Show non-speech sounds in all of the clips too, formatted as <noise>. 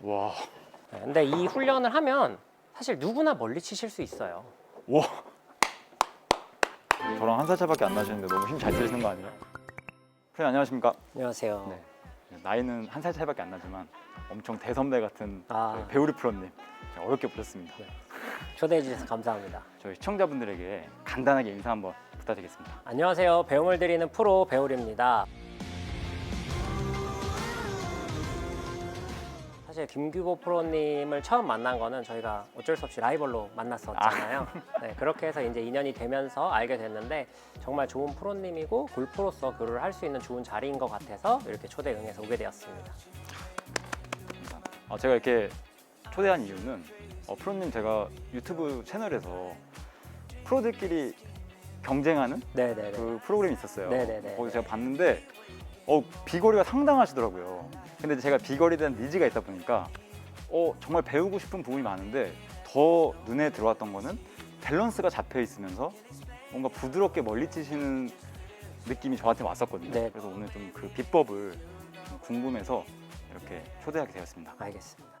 와. 네, 근데 이 훈련을 하면 사실 누구나 멀리 치실 수 있어요. 와. 저랑 한 살 차밖에 안 나시는데 너무 힘 잘 쓰시는 거 아니에요? 프로님 안녕하십니까? 안녕하세요. 네. 나이는 한 살 차이밖에 안 나지만 엄청 대선배 같은 아. 저희 배우리 프로님 어렵게 모셨습니다. 초대해 주셔서 감사합니다. 저희 시청자분들에게 간단하게 인사 한번 부탁드리겠습니다. 안녕하세요. 배움을 드리는 프로 배울입니다. 사실 김규보 프로님을 처음 만난 거는 저희가 어쩔 수 없이 라이벌로 만났었잖아요. <laughs> 네, 그렇게 해서 이제 인연이 되면서 알게 됐는데 정말 좋은 프로님이고 골프로서 교류를 할 수 있는 좋은 자리인 것 같아서 이렇게 초대 응해서 오게 되었습니다. 아, 제가 이렇게 초대한 이유는 어, 프로님 제가 유튜브 채널에서 프로들끼리 경쟁하는 네네네. 그 프로그램이 있었어요. 네네네. 거기 제가 봤는데 어, 비거리가 상당하시더라고요. 근데 제가 비거리에 대한 니즈가 있다 보니까 어, 정말 배우고 싶은 부분이 많은데 더 눈에 들어왔던 거는 밸런스가 잡혀 있으면서 뭔가 부드럽게 멀리 치시는 느낌이 저한테 왔었거든요. 네. 그래서 오늘 좀 그 비법을 좀 궁금해서 이렇게 초대하게 되었습니다. 알겠습니다.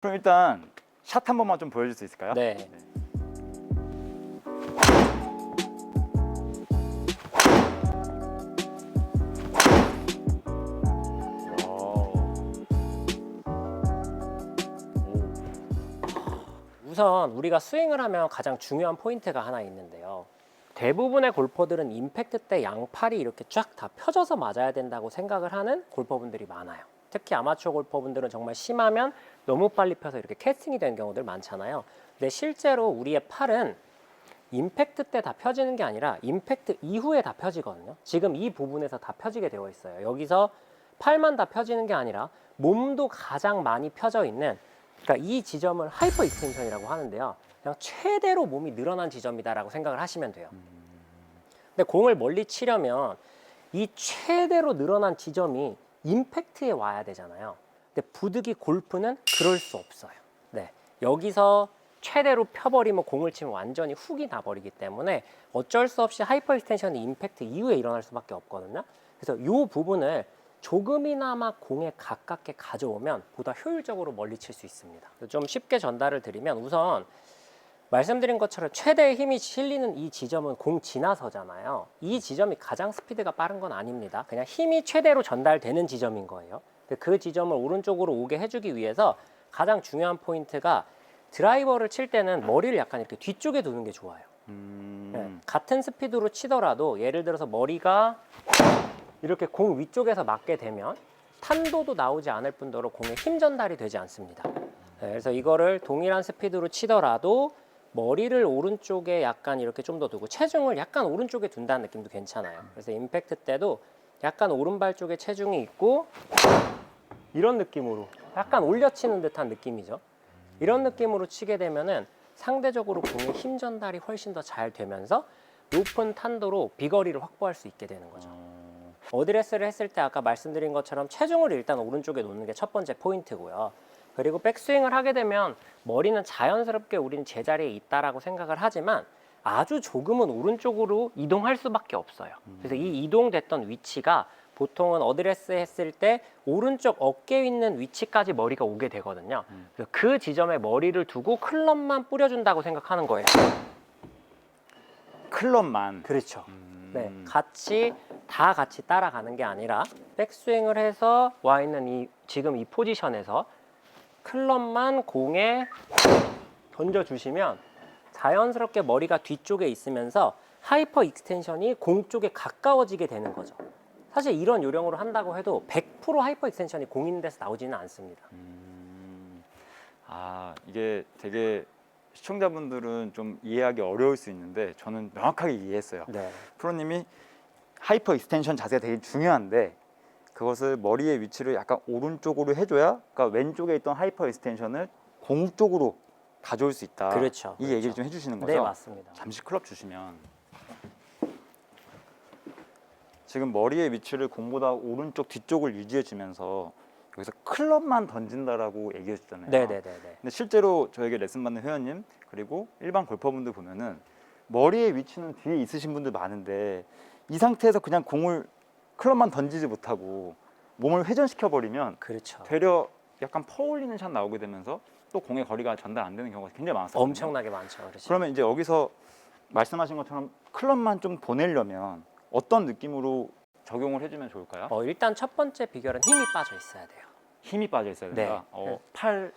그럼 일단 샷 한 번만 좀 보여줄 수 있을까요? 네. 와 우선 우리가 스윙을 하면 가장 중요한 포인트가 하나 있는데요. 대부분의 골퍼들은 임팩트 때 양팔이 이렇게 쫙 다 펴져서 맞아야 된다고 생각을 하는 골퍼분들이 많아요. 특히 아마추어 골퍼분들은 정말 심하면 너무 빨리 펴서 이렇게 캐스팅이 되는 경우들 많잖아요. 근데 실제로 우리의 팔은 임팩트 때 다 펴지는 게 아니라 임팩트 이후에 다 펴지거든요. 지금 이 부분에서 다 펴지게 되어 있어요. 여기서 팔만 다 펴지는 게 아니라 몸도 가장 많이 펴져 있는 그러니까 이 지점을 하이퍼 익스텐션이라고 하는데요. 그냥 최대로 몸이 늘어난 지점이다라고 생각을 하시면 돼요. 근데 공을 멀리 치려면 이 최대로 늘어난 지점이 임팩트에 와야 되잖아요. 근데 부득이 골프는 그럴 수 없어요. 네. 여기서 최대로 펴버리면 공을 치면 완전히 훅이 나버리기 때문에 어쩔 수 없이 하이퍼 익스텐션이 임팩트 이후에 일어날 수밖에 없거든요. 그래서 이 부분을 조금이나마 공에 가깝게 가져오면 보다 효율적으로 멀리 칠 수 있습니다. 좀 쉽게 전달을 드리면 우선 말씀드린 것처럼 최대의 힘이 실리는 이 지점은 공 지나서잖아요. 이 지점이 가장 스피드가 빠른 건 아닙니다. 그냥 힘이 최대로 전달되는 지점인 거예요. 그 지점을 오른쪽으로 오게 해주기 위해서 가장 중요한 포인트가 드라이버를 칠 때는 머리를 약간 이렇게 뒤쪽에 두는 게 좋아요. 음. 네, 같은 스피드로 치더라도 예를 들어서 머리가 이렇게 공 위쪽에서 맞게 되면 탄도도 나오지 않을 뿐더러 공에 힘 전달이 되지 않습니다. 네, 그래서 이거를 동일한 스피드로 치더라도 머리를 오른쪽에 약간 이렇게 좀 더 두고 체중을 약간 오른쪽에 둔다는 느낌도 괜찮아요. 그래서 임팩트 때도 약간 오른발 쪽에 체중이 있고 이런 느낌으로 약간 올려치는 듯한 느낌이죠. 이런 느낌으로 치게 되면은 상대적으로 공의 힘 전달이 훨씬 더 잘 되면서 높은 탄도로 비거리를 확보할 수 있게 되는 거죠. 어, 어드레스를 했을 때 아까 말씀드린 것처럼 체중을 일단 오른쪽에 놓는 게 첫 번째 포인트고요. 그리고 백스윙을 하게 되면 머리는 자연스럽게 우린 제자리에 있다라고 생각을 하지만 아주 조금은 오른쪽으로 이동할 수밖에 없어요. 그래서 이 이동됐던 위치가 보통은 어드레스 했을 때 오른쪽 어깨 있는 위치까지 머리가 오게 되거든요. 그래서 그 지점에 머리를 두고 클럽만 뿌려준다고 생각하는 거예요. 클럽만. 그렇죠. 음. 네, 같이 다 같이 따라가는 게 아니라 백스윙을 해서 와 있는 이 지금 이 포지션에서 클럽만 공에 던져 주시면 자연스럽게 머리가 뒤쪽에 있으면서 하이퍼 익스텐션이 공 쪽에 가까워지게 되는 거죠. 사실 이런 요령으로 한다고 해도 100% 하이퍼 익스텐션이 공 있는 데서 나오지는 않습니다. 음. 아 이게 되게 시청자분들은 좀 이해하기 어려울 수 있는데 저는 명확하게 이해했어요. 네. 프로님이 하이퍼 익스텐션 자세가 되게 중요한데 그것을 머리의 위치를 약간 오른쪽으로 해줘야 그러니까 왼쪽에 있던 하이퍼 익스텐션을 공 쪽으로 가져올 수 있다. 그렇죠. 이 그렇죠. 얘기를 좀 해주시는 거죠. 네, 맞습니다. 잠시 클럽 주시면 지금 머리의 위치를 공보다 오른쪽 뒤쪽을 유지해 주면서 여기서 클럽만 던진다라고 얘기해 주잖아요. 네, 네, 네, 네. 근데 실제로 저에게 레슨 받는 회원님 그리고 일반 골퍼분들 보면은 머리의 위치는 뒤에 있으신 분들 많은데 이 상태에서 그냥 공을 클럽만 던지지 못하고 몸을 회전시켜 버리면 그렇죠. 되려 약간 퍼올리는 샷 나오게 되면서 또 공의 거리가 전달 안 되는 경우가 굉장히 많았어요. 엄청나게 많죠. 그렇죠. 그러면 이제 여기서 말씀하신 것처럼 클럽만 좀 보내려면 어떤 느낌으로 적용을 해주면 좋을까요? 어, 일단 첫 번째 비결은 힘이 빠져 있어야 돼요. 힘이 빠져 있어야 된다. 네. 어, 팔,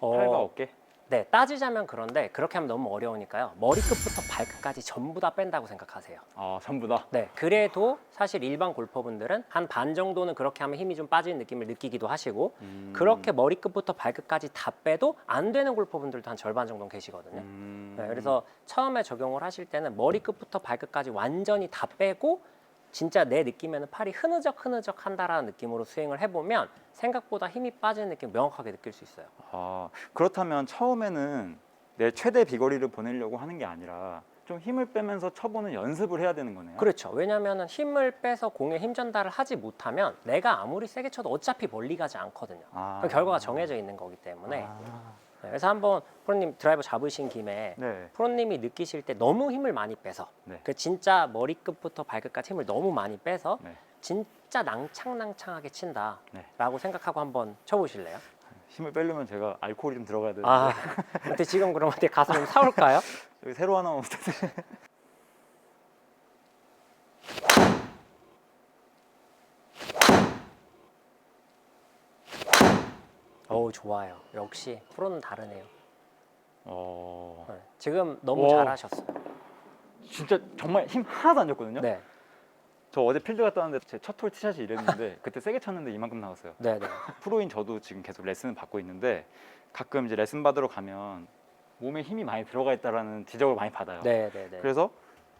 어, 팔과 어깨. 네, 따지자면 그런데 그렇게 하면 너무 어려우니까요. 머리끝부터 발끝까지 전부 다 뺀다고 생각하세요. 아 전부 다. 네, 그래도 사실 일반 골퍼분들은 한 반 정도는 그렇게 하면 힘이 좀 빠지는 느낌을 느끼기도 하시고 음. 그렇게 머리끝부터 발끝까지 다 빼도 안 되는 골퍼분들도 한 절반 정도는 계시거든요. 음. 네, 그래서 처음에 적용을 하실 때는 머리끝부터 발끝까지 완전히 다 빼고 진짜 내 느낌에는 팔이 흐느적 흐느적 한다라는 느낌으로 스윙을 해보면 생각보다 힘이 빠지는 느낌 명확하게 느낄 수 있어요. 아, 그렇다면 처음에는 내 최대 비거리를 보내려고 하는 게 아니라 좀 힘을 빼면서 쳐보는 연습을 해야 되는 거네요. 그렇죠. 왜냐하면 힘을 빼서 공에 힘 전달을 하지 못하면 내가 아무리 세게 쳐도 어차피 멀리 가지 않거든요. 아. 그 결과가 정해져 있는 거기 때문에 아. 네, 그래서 한번 프로님 드라이버 잡으신 김에 네. 프로님이 느끼실 때 너무 힘을 많이 빼서 네. 그 진짜 머리끝부터 발끝까지 힘을 너무 많이 빼서 네. 진짜 낭창낭창하게 친다라고 네. 생각하고 한번 쳐보실래요? 힘을 빼려면 제가 알코올이 좀 들어가야 되는데 아, 근데 지금 그럼 어디 가서 좀 <laughs> 사올까요? 여기 새로 하나 부탁드려요. 어우 좋아요. 역시 프로는 다르네요. 어, 네, 지금 너무 와. 잘하셨어요. 진짜 정말 힘 하나도 안 줬거든요. 네, 저 어제 필드 갔다 왔는데 제 첫 홀 티샷이 이랬는데 <laughs> 그때 세게 쳤는데 이만큼 나왔어요. 네, 네. 프로인 저도 지금 계속 레슨을 받고 있는데 가끔 이제 레슨 받으러 가면 몸에 힘이 많이 들어가 있다라는 지적을 많이 받아요. 네, 네, 네. 그래서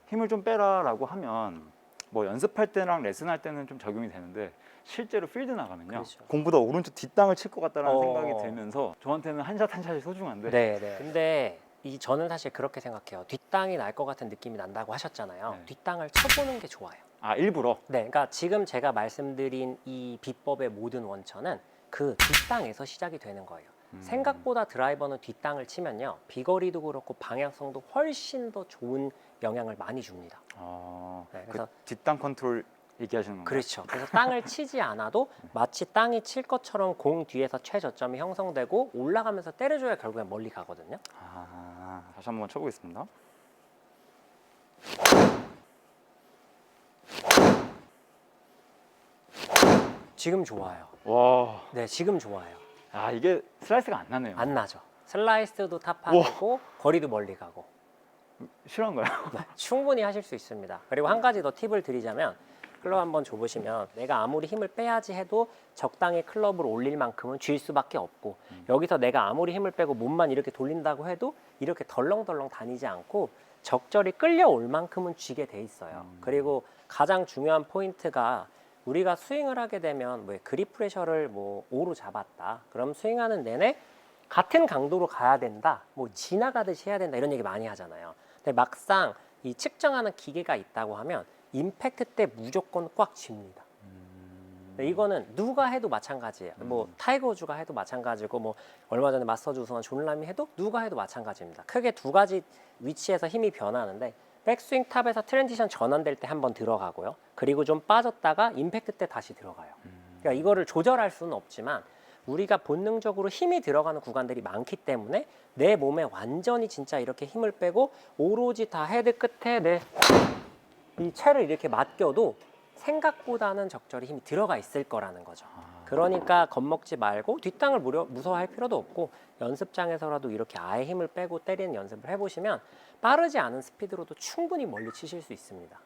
힘을 좀 빼라라고 하면 뭐 연습할 때랑 레슨할 때는 좀 적용이 되는데 실제로 필드 나가면요 그렇죠. 공보다 오른쪽 뒷땅을 칠 것 같다는 어. 생각이 들면서 저한테는 한 샷 한 샷이 소중한데 네, 네. 근데 이 저는 사실 그렇게 생각해요. 뒷땅이 날 것 같은 느낌이 난다고 하셨잖아요. 네. 뒷땅을 쳐보는 게 좋아요. 아 일부러 네, 그러니까 지금 제가 말씀드린 이 비법의 모든 원천은 그 뒷땅에서 시작이 되는 거예요. 음. 생각보다 드라이버는 뒷땅을 치면요 비거리도 그렇고 방향성도 훨씬 더 좋은 영향을 많이 줍니다. 아, 네, 그 그래서- 뒷땅 컨트롤 얘기하시는 건가요? 그렇죠. 그래서 땅을 <laughs> 치지 않아도 마치 땅이 칠 것처럼 공 뒤에서 최저점이 형성되고 올라가면서 때려줘야 결국엔 멀리 가거든요. 아, 다시 한번 쳐보겠습니다. 지금 좋아요. 와, 네, 지금 좋아요. 아 이게 슬라이스가 안 나네요. 안 나죠. 슬라이스도 타파되고 거리도 멀리 가고 실화인가요? 네, 충분히 하실 수 있습니다. 그리고 한 가지 더 팁을 드리자면 클럽 한번 줘보시면 내가 아무리 힘을 빼야지 해도 적당히 클럽을 올릴 만큼은 쥘 수밖에 없고 여기서 내가 아무리 힘을 빼고 몸만 이렇게 돌린다고 해도 이렇게 덜렁덜렁 다니지 않고 적절히 끌려올 만큼은 쥐게 돼 있어요. 음. 그리고 가장 중요한 포인트가 우리가 스윙을 하게 되면 뭐 그립 프레셔를 뭐 5로 잡았다. 그럼 스윙하는 내내 같은 강도로 가야 된다. 뭐 지나가듯이 해야 된다. 이런 얘기 많이 하잖아요. 근데 막상 이 측정하는 기계가 있다고 하면 임팩트 때 무조건 꽉 쥡니다. 근데 이거는 누가 해도 마찬가지예요. 뭐 타이거 우즈가 해도 마찬가지고 뭐 얼마 전에 마스터즈 우승한 존 람이 해도 누가 해도 마찬가지입니다. 크게 두 가지 위치에서 힘이 변하는데 백스윙 탑에서 트랜지션 전환될 때 한 번 들어가고요. 그리고 좀 빠졌다가 임팩트 때 다시 들어가요. 그러니까 이거를 조절할 수는 없지만 우리가 본능적으로 힘이 들어가는 구간들이 많기 때문에 내 몸에 완전히 진짜 이렇게 힘을 빼고 오로지 다 헤드 끝에 내 이 채를 이렇게 맡겨도 생각보다는 적절히 힘이 들어가 있을 거라는 거죠. 아, 그러니까 겁먹지 말고 뒷땅을 무려 무서워할 필요도 없고 연습장에서라도 이렇게 아예 힘을 빼고 때리는 연습을 해보시면 빠르지 않은 스피드로도 충분히 멀리 치실 수 있습니다.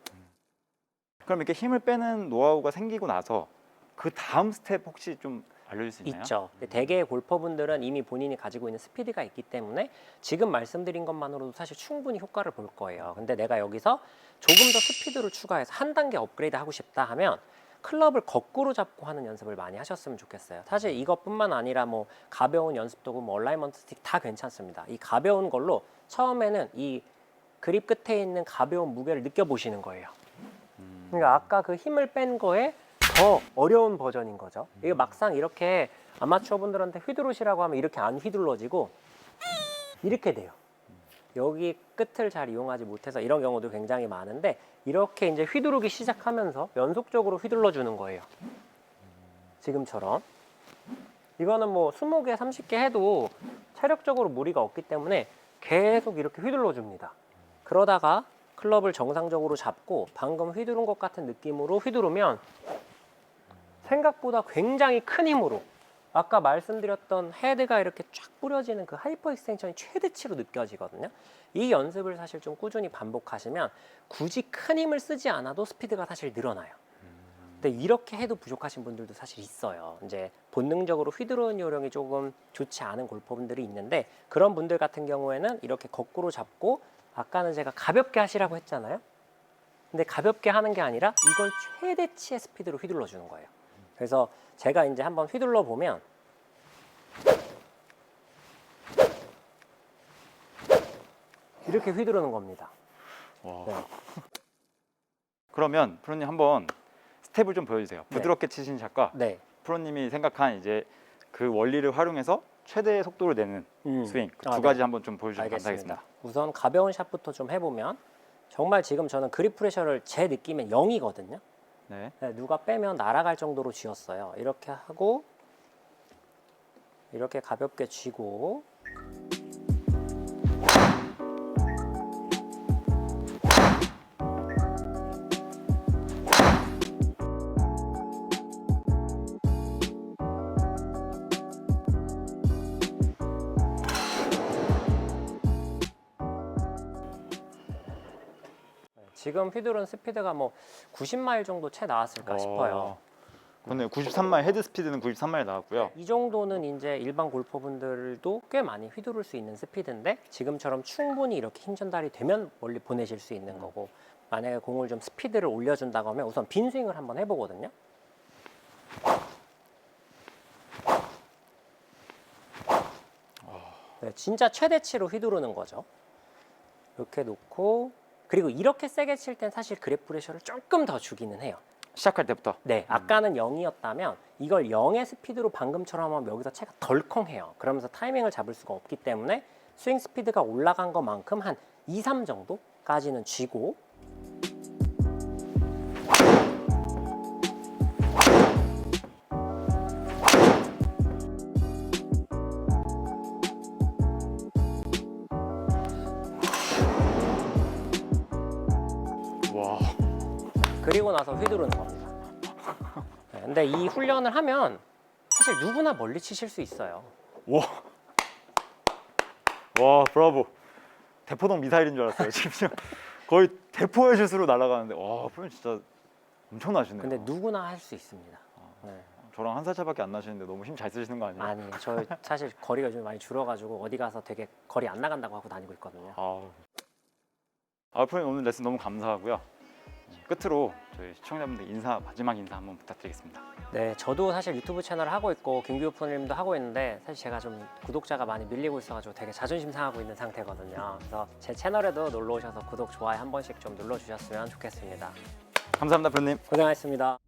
그럼 이렇게 힘을 빼는 노하우가 생기고 나서 그 다음 스텝 혹시 좀 알려줄 수 있나요? 있죠. 근데 대개의 골퍼분들은 이미 본인이 가지고 있는 스피드가 있기 때문에 지금 말씀드린 것만으로도 사실 충분히 효과를 볼 거예요. 근데 내가 여기서 조금 더 스피드를 추가해서 한 단계 업그레이드 하고 싶다 하면 클럽을 거꾸로 잡고 하는 연습을 많이 하셨으면 좋겠어요. 사실 이것뿐만 아니라 뭐 가벼운 연습 도구, 뭐 얼라이먼트 스틱 다 괜찮습니다. 이 가벼운 걸로 처음에는 이 그립 끝에 있는 가벼운 무게를 느껴보시는 거예요. 음. 그러니까 아까 그 힘을 뺀 거에 더 어려운 버전인 거죠. 이게 막상 이렇게 아마추어 분들한테 휘두르시라고 하면 이렇게 안 휘둘러지고 이렇게 돼요. 여기 끝을 잘 이용하지 못해서 이런 경우도 굉장히 많은데 이렇게 이제 휘두르기 시작하면서 연속적으로 휘둘러 주는 거예요. 지금처럼. 이거는 뭐 20개, 30개 해도 체력적으로 무리가 없기 때문에 계속 이렇게 휘둘러 줍니다. 그러다가 클럽을 정상적으로 잡고 방금 휘두른 것 같은 느낌으로 휘두르면 생각보다 굉장히 큰 힘으로 아까 말씀드렸던 헤드가 이렇게 쫙 뿌려지는 그 하이퍼 익스텐션이 최대치로 느껴지거든요. 이 연습을 사실 좀 꾸준히 반복하시면 굳이 큰 힘을 쓰지 않아도 스피드가 사실 늘어나요. 근데 이렇게 해도 부족하신 분들도 사실 있어요. 이제 본능적으로 휘두르는 요령이 조금 좋지 않은 골퍼분들이 있는데 그런 분들 같은 경우에는 이렇게 거꾸로 잡고 아까는 제가 가볍게 하시라고 했잖아요. 근데 가볍게 하는 게 아니라 이걸 최대치의 스피드로 휘둘러 주는 거예요. 그래서 제가 이제 한번 휘둘러 보면 이렇게 휘두르는 겁니다. 와. 네. 그러면 프로님 한번 스텝을 좀 보여주세요. 네. 부드럽게 치신 샷과 네. 프로님이 생각한 이제 그 원리를 활용해서 최대의 속도를 내는 음. 스윙 그 아, 두 네. 가지 한번 좀 보여주시면. 감사하겠습니다. 우선 가벼운 샷부터 좀 해보면 정말 지금 저는 그립 프레셔를 제 느낌엔 0이거든요. 네. 누가 빼면 날아갈 정도로 쥐었어요. 이렇게 하고 이렇게 가볍게 쥐고 지금 휘두른 스피드가 뭐 90마일 정도 채 나왔을까 싶어요. 어, 근데 93마일 헤드 스피드는 93마일 나왔고요. 이 정도는 이제 일반 골퍼분들도 꽤 많이 휘두를 수 있는 스피드인데 지금처럼 충분히 이렇게 힘 전달이 되면 멀리 보내실 수 있는 거고 만약에 공을 좀 스피드를 올려준다고 하면 우선 빈 스윙을 한번 해보거든요. 네, 진짜 최대치로 휘두르는 거죠. 이렇게 놓고 그리고 이렇게 세게 칠 땐 사실 그랩 프레셔를 조금 더 주기는 해요. 시작할 때부터 네, 아까는 0이었다면 이걸 0의 스피드로 방금처럼 하면 여기서 채가 덜컹해요. 그러면서 타이밍을 잡을 수가 없기 때문에 스윙 스피드가 올라간 것만큼 한 2, 3 정도까지는 쥐고 나서 휘두르는 겁니다. <laughs> 네, 근데 이 훈련을 하면 사실 누구나 멀리 치실 수 있어요. 와. 와, 브라보. 대포동 미사일인 줄 알았어요. 지금 거의 대포의 슛으로 날아가는데 와, 프로님 진짜 엄청나시네요. 근데 누구나 할 수 있습니다. 네. 저랑 한 살 차밖에 안 나시는데 너무 힘 잘 쓰시는 거 아니에요? 아니, 저 사실 거리가 좀 많이 줄어가지고 어디 가서 되게 거리 안 나간다고 하고 다니고 있거든요. 아, 아 프로님 오늘 레슨 너무 감사하고요. 끝으로 저희 시청자분들 인사 마지막 인사 한번 부탁드리겠습니다. 네, 저도 사실 유튜브 채널을 하고 있고 김규호 프로님도 하고 있는데 사실 제가 좀 구독자가 많이 밀리고 있어가지고 되게 자존심 상하고 있는 상태거든요. 그래서 제 채널에도 놀러 오셔서 구독, 좋아요 한 번씩 좀 눌러 주셨으면 좋겠습니다. 감사합니다, 프로님. 고생하셨습니다.